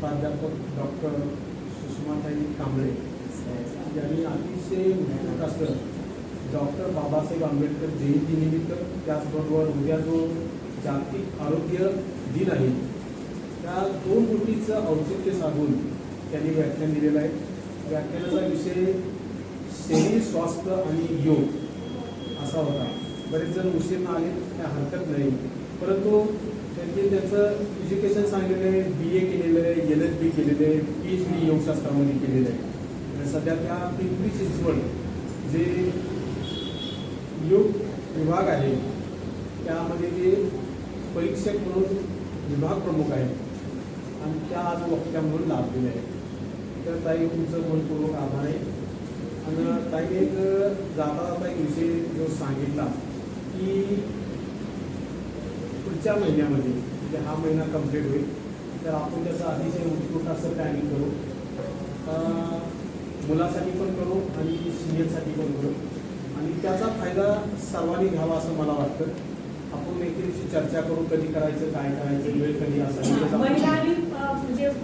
प्राध्यापक डॉक्टर सुषमाताई कांबळे यांनी अतिशय उत्सुक असं डॉक्टर बाबासाहेब आंबेडकर जयंतीनिमित्त त्याचबरोबर उद्या जो जागतिक आरोग्य दिन आहे त्या दोन गोष्टीचं औचित्य साधून त्यांनी व्याख्यान दिलेलं आहे. व्याख्यानाचा विषय शरीर स्वास्थ्य आणि योग असा होता. बरेच जण उशीर आले त्या हरकत नाही. परंतु त्यांनी त्यांचं एज्युकेशन सांगितलेलं आहे बी ए केलेलं आहे एल एच बी केलेलं आहे पी एच डी योगशास्त्रामध्ये केलेलं आहे सध्या त्या पिंपरी चिंचवड जे योग विभाग आहे त्यामध्ये ते परीक्षक म्हणून विभाग प्रमुख आहेत. आणि त्या आज वक्त्या म्हणून लाभलेले आहेत तर ताई तुमचं मनपूर्वक आभार आहे. आणि ताई एक जाता जाता एक विषय जो सांगितला की पुढच्या महिन्यामध्ये म्हणजे हा महिना कंप्लीट होईल. तर आपण त्याचं अतिशय उत्कृष्ट असं प्लॅनिंग करू? मुलासाठी पण करू आणि सिनियरसाठी पण करू. आणि त्याचा फायदा सर्वांनी घ्यावा असं मला वाटतं. आपण एकमेकांशी चर्चा करू कधी करायचं काय करायचं वेळ कधी असायचं. म्हणजे एक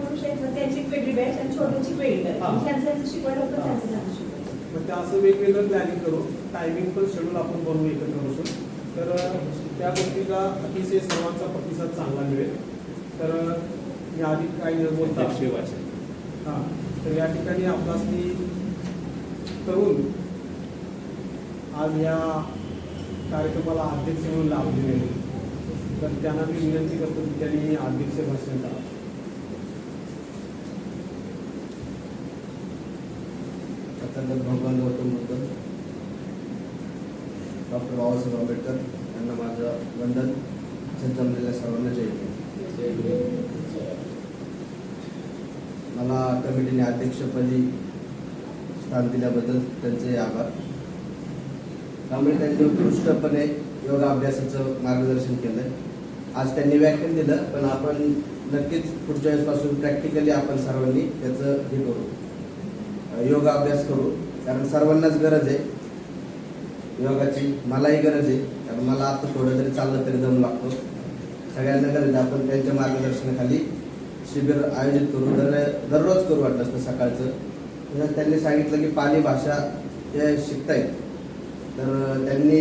मग ते असं वेगवेगळं प्लॅनिंग करू. टायमिंग पण शेड्यूल आपण बनवू एकत्र बसून. तर त्या गोष्टीला अतिशय सर्वांचा प्रतिसाद चांगला मिळेल. तर मी आधी काही न बोलता हां तर या ठिकाणी आपलासनी तरुण आज या कार्यक्रमाला अध्यक्ष म्हणून लाभलेले. तर त्यांना मी विनंती करतो की त्यांनी अध्यक्ष भाषण करा. छत्रपती भगवान गौतम बुद्ध डॉक्टर बाबासाहेब आंबेडकर. यांना माझं वंदन. जमलेल्या सर्वांना जय. मला कमिटीने अध्यक्षपदी स्थान दिल्याबद्दल त्यांचे आभार. त्यामुळे त्यांनी उत्कृष्टपणे योगा अभ्यासाचं मार्गदर्शन केलं आज त्यांनी व्याख्यान दिलं पण आपण नक्कीच पुढच्या वेळेसपासून प्रॅक्टिकली आपण सर्वांनी त्याचं हे करू. योगा अभ्यास करू. कारण सर्वांनाच गरज आहे. योगाची मलाही गरज आहे. कारण मला आता थोडं तरी चाललं तरी दम लागतो. सगळ्यांना गरज आपण त्यांच्या मार्गदर्शनाखाली शिबिर आयोजित करू. दर दररोज करू वाटलं असतं सकाळचं. त्यांनी सांगितलं की पाली भाषा हे शिकतायत. तर त्यांनी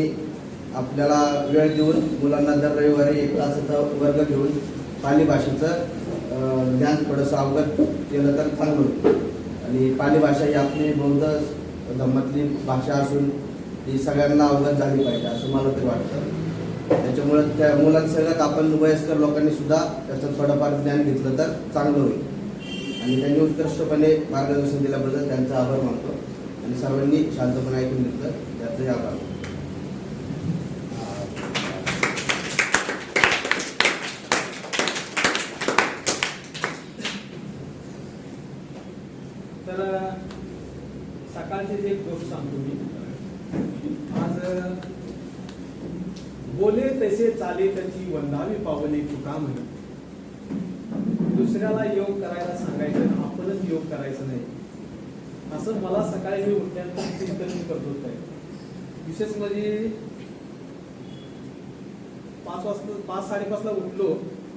आपल्याला वेळ देऊन मुलांना दर रविवारी एक तासाचा वर्ग घेऊन पाली भाषेचं ज्ञान थोडंसं अवगत केलं तर चांगलं आणि पाली भाषा ही आपली बौद्ध धम्मातली भाषा असून ही सगळ्यांना अवगत झाली पाहिजे असं मला तरी वाटतं. त्याच्यामुळे त्या मुलांसगत आपण वयस्कर लोकांनी सुद्धा त्याचं थोडंफार ज्ञान घेतलं तर चांगलं होईल. आणि त्यांनी उत्कृष्टपणे मार्गदर्शन दिल्याबद्दल त्यांचा आभार मानतो. आणि सर्वांनी शांतपणे ऐकून घेतलं. त्याचंही आभार. मानतो. तर सकाळचे जे गोष्ट सांगतो मी आज बोले तसे चाले त्याची वंदावी पावले तुका म्हणे दुसऱ्याला योग करायला सांगायचं आपणच योग करायचं नाही. असं मला सकाळी मी उठल्यानंतर चिंतन करत होत. विशेष म्हणजे पाच वाजता पाच साडेपाचला उठलो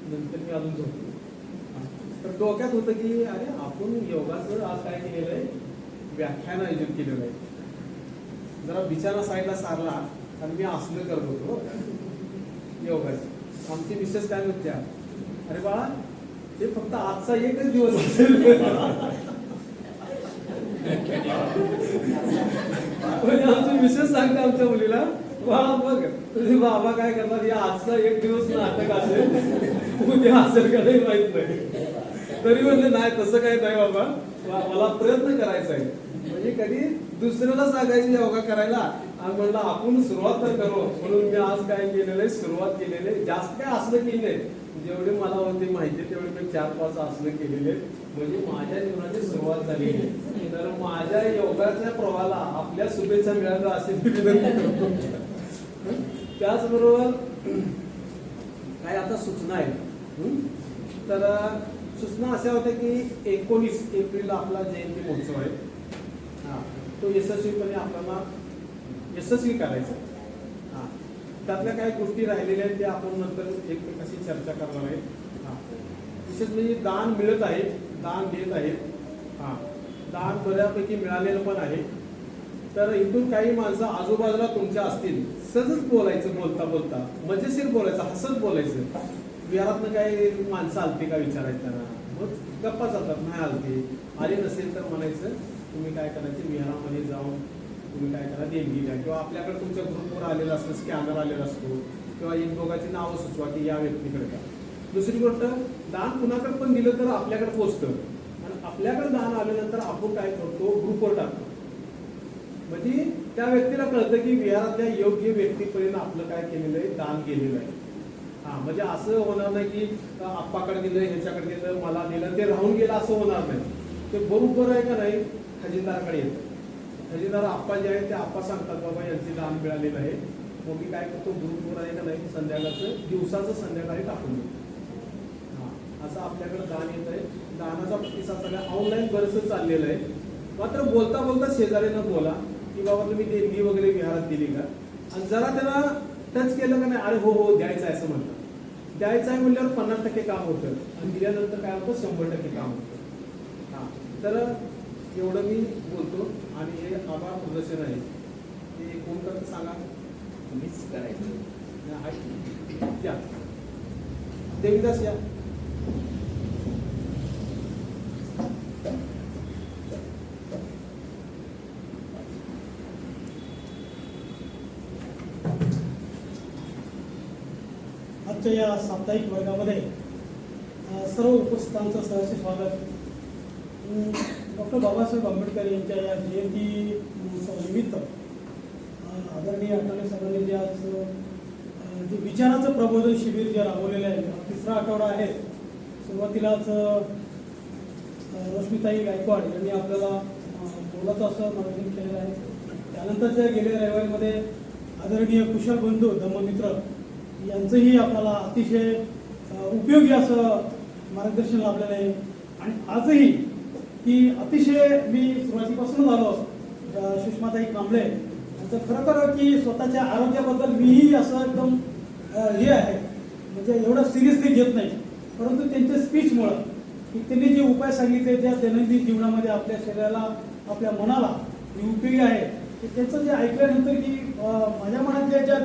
नंतर मी अजून झोपलो. तर डोक्यात होतं की अरे आपण योगाचं आज काय केलेलं आहे? व्याख्यान आयोजित केलेलं आहे. जरा बिचारा साईडला सारला आणि मी असलं करत होतो. योगाचं. आमची मिसेस काय म्हणत्या अरे बाळा ते फक्त आजचा एकच दिवस असेल. म्हणजे आमची मिसेस सांगते आमच्या मुलीला वा बघ तुझे बाबा काय करणार या आजचा एक दिवस नाटक असेल. उद्या असेल का नाही माहीत नाही. तरी म्हणजे नाही तसं काय नाही बाबा. मला प्रयत्न करायचा आहे. म्हणजे कधी दुसऱ्याला सांगायची योगा करायला. आणि म्हणलं आपण सुरुवात तर करू. म्हणून मी आज काय केलेलं आहे सुरुवात केलेली आहे. जास्त काय असलं केलं नाही जेवढे मला होती माहिती तेवढे मी चार पाच आसनं केलेले. म्हणजे माझ्या जीवनाची सुरुवात झालेली आहे तर माझ्या योगाच्या प्रवाहाला आपल्या शुभेच्छा मिळाव्या असे विनंती करतो. त्याचबरोबर काय आता सूचना आहेत. तर सूचना अशा होत्या की एकोणीस एप्रिल आपला जयंती महोत्सव आहे. तो यशस्वीपणे आपल्याला यशस्वी करायचा. हा. त्यातल्या काही गोष्टी राहिलेल्या आहेत त्या आपण नंतर एकमेकाशी चर्चा करणार आहे. हा. विशेष म्हणजे दान मिळत आहे दान देत आहेत हां. दान बऱ्यापैकी मिळालेलं पण आहे. तर इथून काही माणसं आजूबाजूला तुमच्या असतील सहजच बोलायचं बोलता बोलता मजेशीर बोलायचं हसत बोलायचं. विहारातनं काही माणसं आलती का विचारायचं त्यांना? मग गप्पा जातात नाही आलती. आली नसेल तर म्हणायचं तुम्ही काय करायचं? विहारामध्ये जाऊन तुम्ही काय करा? देणगी द्या. किंवा आपल्याकडे तुमच्या ग्रुपवर आलेला असतो स्कॅनर आलेला असतो किंवा एक नावं सुचवा की या व्यक्तीकडे का दुसरी गोष्ट दान कुणाकडे पण दिलं तर आपल्याकडे पोचतं. आणि आपल्याकडे दान आल्यानंतर आपण काय करतो? ग्रुपवर टाकतो. म्हणजे त्या व्यक्तीला कळतं की विहारातल्या योग्य व्यक्तीपर्यंत आपलं काय केलेलं आहे? दान केलेलं आहे. हा म्हणजे असं होणार नाही की आप्पाकडे दिलं ह्याच्याकडे दिलं मला दिलं ते राहून गेलं असं होणार नाही. ते बरोबर आहे का नाही खजिनदाराकडे येतं. खजिनदार आप्पा जे आहे ते आप्पा सांगतात बाबा यांचे दान मिळालेलं आहे. मग मी काय करतो ग्रुपवर आहे का नाही संध्याकाळचं दिवसाचं संध्याकाळी टाकून देतो. हा, असं आपल्याकडे दान येत आहे. दानाचा प्रतिसाद सगळ्या ऑनलाईन बरंच चाललेलं आहे. मात्र बोलता बोलता शेजारीनं बोला की बाबा तुम्ही देणगी वगैरे विहारात दिली का? आणि जरा त्याला टच केलं का नाही अरे हो हो द्यायचं आहे असं म्हणतात. द्यायचं आहे म्हणल्यावर पन्नास टक्के काम होतं. आणि दिल्यानंतर काय होतं शंभर टक्के काम होतं. तर एवढं मी बोलतो आणि हे आभार प्रदर्शन आहे ते कोण करतं सांगा. तुम्हीच करायचं. या देवीदास या. आजच्या या साप्ताहिक वर्गामध्ये सर्व उपस्थितांचं सहर्ष स्वागत. डॉक्टर बाबासाहेब आंबेडकर यांच्या या जयंती निमित्त आदरणीय अटल साहेबांनी जे आज जे विचाराचं प्रबोधन शिबिर जे राबवलेलं आहे तिसरा आठवडा आहे. सुरुवातीलाच रश्मिताई गायकवाड यांनी आपल्याला बोलायचं असं मार्जन केलेलं आहे. त्यानंतरच्या गेल्या रविवारीमध्ये आदरणीय कुशल बंधू धम्ममित्र यांचंही आपल्याला अतिशय उपयोगी असं मार्गदर्शन लाभलेलं आहे. आणि आजही की अतिशय मी सुरुवातीपासूनच आलो सुषमाताई कांबळे. यांचं खरं तर की स्वतःच्या आरोग्याबद्दल मीही असं एकदम हे आहे. म्हणजे एवढं सिरियसली घेत नाही. परंतु त्यांच्या स्पीचमुळं की त्यांनी जे उपाय सांगितले त्या दैनंदिन जीवनामध्ये आपल्या शरीराला आपल्या मनाला जे उपयोगी आहे की त्याचं जे ऐकल्यानंतर की माझ्या मनातल्या ज्या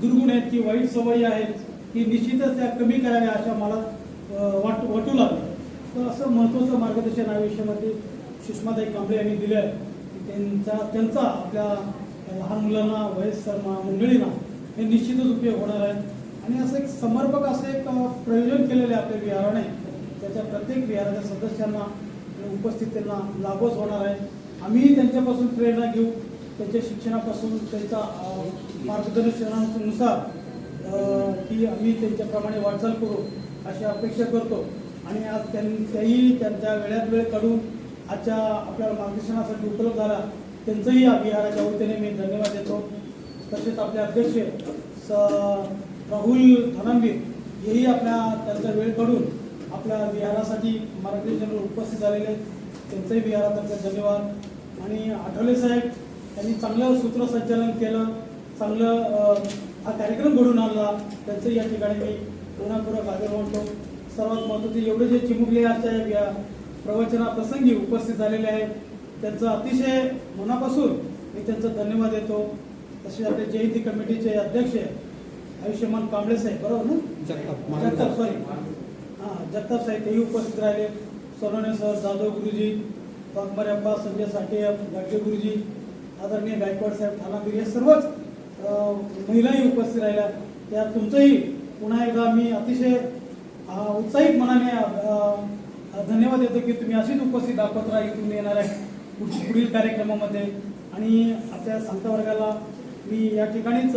दुर्गुण आहेत की वाईट सवयी आहेत की निश्चितच त्या कमी कराव्या अशा मला वाट वाटू लागल्या. तर असं महत्त्वाचं मार्गदर्शन आयुष्यामध्ये सुषमाताई कांबळे यांनी दिलं आहे की त्यांचा त्यांचा आपल्या लहान मुलांना वयस्कर मंडळींना हे निश्चितच उपयोग होणार आहे. आणि असं एक समर्पक असं एक प्रयोजन केलेलं आहे आपल्या विहाराने. त्याच्या प्रत्येक विहाराच्या सदस्यांना आणि उपस्थित त्यांना लाभच होणार आहे. आम्हीही त्यांच्यापासून प्रेरणा घेऊ. त्यांच्या शिक्षणापासून त्यांच्या मार्गदर्शनानुसार की आम्ही त्यांच्याप्रमाणे वाटचाल करू अशी अपेक्षा करतो. आणि आज त्यां त्याही त्यांच्या वेळात वेळ काढून आजच्या आपल्या मार्गदर्शनासाठी उपलब्ध झाला. त्यांचंही अभियानाच्या वतीने मी धन्यवाद देतो. तसेच आपले अध्यक्ष स राहुल धनांबीर हेही आपल्या त्यांचा वेळ काढून आपल्या विहारासाठी मार्गदर्शन उपस्थित झालेले आहेत. त्यांचंही विहारातर्फे धन्यवाद. आणि आठवले साहेब त्यांनी चांगलं सूत्रसंचालन केलं चांगलं हा कार्यक्रम घडून आणला. त्यांचंही या ठिकाणी मी पुन्हापूर्वक आदर मानतो. सर्वात महत्त्वाचे एवढे जे चिमुकले आजच्या या प्रवचना प्रसंगी उपस्थित झालेले आहेत त्यांचं अतिशय मनापासून मी त्यांचा धन्यवाद देतो. तसेच आपले जयंती कमिटीचे अध्यक्ष आयुष्यमान कांबळे साहेब बरोबर ना? जगताप सॉरी हां जगताप साहेब तेही उपस्थित राहिले. सोनवणे सर जाधव गुरुजी वाघमारे अप्पा संजय साठे गाडगे गुरुजी आदरणीय गायकवाड साहेब ठाणाबीर हे सर्वच महिलाही उपस्थित राहिल्या. त्या तुमचंही पुन्हा एकदा मी अतिशय उत्साहित मनाने धन्यवाद देतो की तुम्ही अशीच उपस्थित दाखवत राहा. इथून येणार आहे पुढच्या पुढील कार्यक्रमामध्ये. आणि आपल्या सांगता वर्गाला मी या ठिकाणीच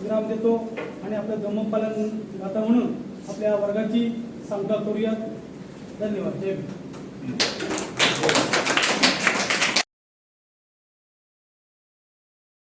विराम देतो आणि आपल्या धम्मपालन गाता म्हणून आपल्या वर्गाची सांगता करूयात. धन्यवाद. जय